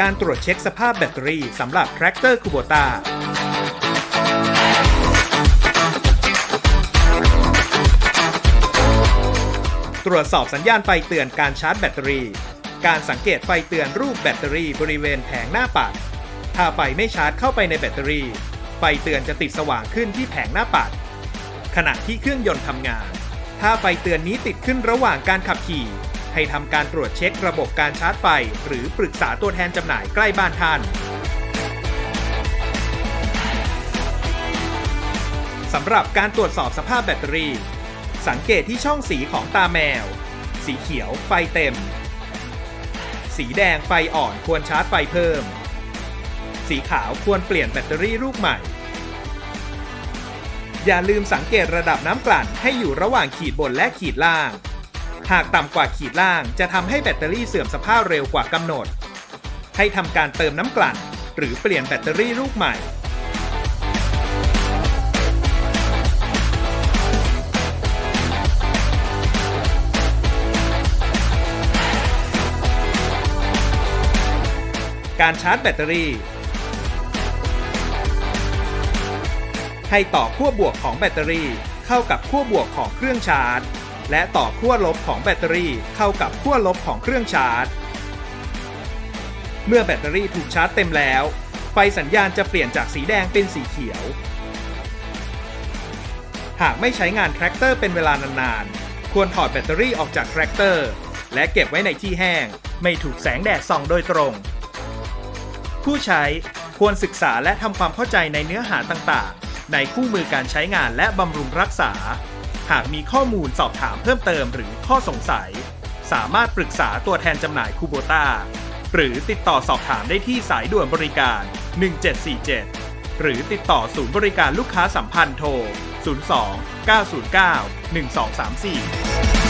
การตรวจเช็คสภาพแบตเตอรี่สำหรับแทรกเตอร์คูโบตาตรวจสอบสัญญาณไฟเตือนการชาร์จแบตเตอรี่ การสังเกตไฟเตือนรูปแบตเตอรี่บริเวณแผงหน้าปัด ถ้าไฟไม่ชาร์จเข้าไปในแบตเตอรี่ ไฟเตือนจะติดสว่างขึ้นที่แผงหน้าปัด ขณะที่เครื่องยนต์ทำงาน ถ้าไฟเตือนนี้ติดขึ้นระหว่างการขับขี่ ให้ทำการตรวจเช็คระบบการชาร์จไฟ หรือปรึกษาตัวแทนจำหน่ายใกล้บ้านท่านสำหรับการตรวจสอบสภาพแบตเตอรี่ สังเกตที่ช่องสีของตาแมว สีเขียวไฟเต็ม สีแดงไฟอ่อนควรชาร์จไฟเพิ่ม สีขาวควรเปลี่ยนแบตเตอรี่ลูกใหม่ อย่าลืมสังเกตระดับน้ำกลั่นให้อยู่ระหว่างขีดบนและขีดล่าง หากต่ำกว่าขีดล่างจะทำให้แบตเตอรี่เสื่อมสภาพเร็วกว่ากำหนด ให้ทำการเติมน้ำกลั่น หรือเปลี่ยนแบตเตอรี่ลูกใหม่ การชาร์จแบตเตอรี่ ให้ต่อขั้วบวกของแบตเตอรี่เข้ากับขั้วบวกของเครื่องชาร์จ และต่อขั้วลบของแบตเตอรี่เข้ากับขั้วลบของเครื่องชาร์จ เมื่อแบตเตอรี่ถูกชาร์จเต็มแล้ว ไฟสัญญาณจะเปลี่ยนจากสีแดงเป็นสีเขียว หากไม่ใช้งานแทรกเตอร์เป็นเวลานานๆ ควรถอดแบตเตอรี่ออกจากแทรกเตอร์ และเก็บไว้ในที่แห้ง ไม่ถูกแสงแดดส่องโดยตรง ผู้ใช้ควรศึกษาและทำความเข้าใจในเนื้อหาต่างๆ ในคู่มือการใช้งานและบำรุงรักษา หากมีข้อมูลสอบถามเพิ่มเติมหรือข้อสงสัย สามารถปรึกษาตัวแทนจำหน่ายคูโบตาหรือติดต่อสอบถามได้ที่สายด่วนบริการ 1747 หรือติดต่อศูนย์บริการลูกค้าสัมพันธ์โทร 02 909 1234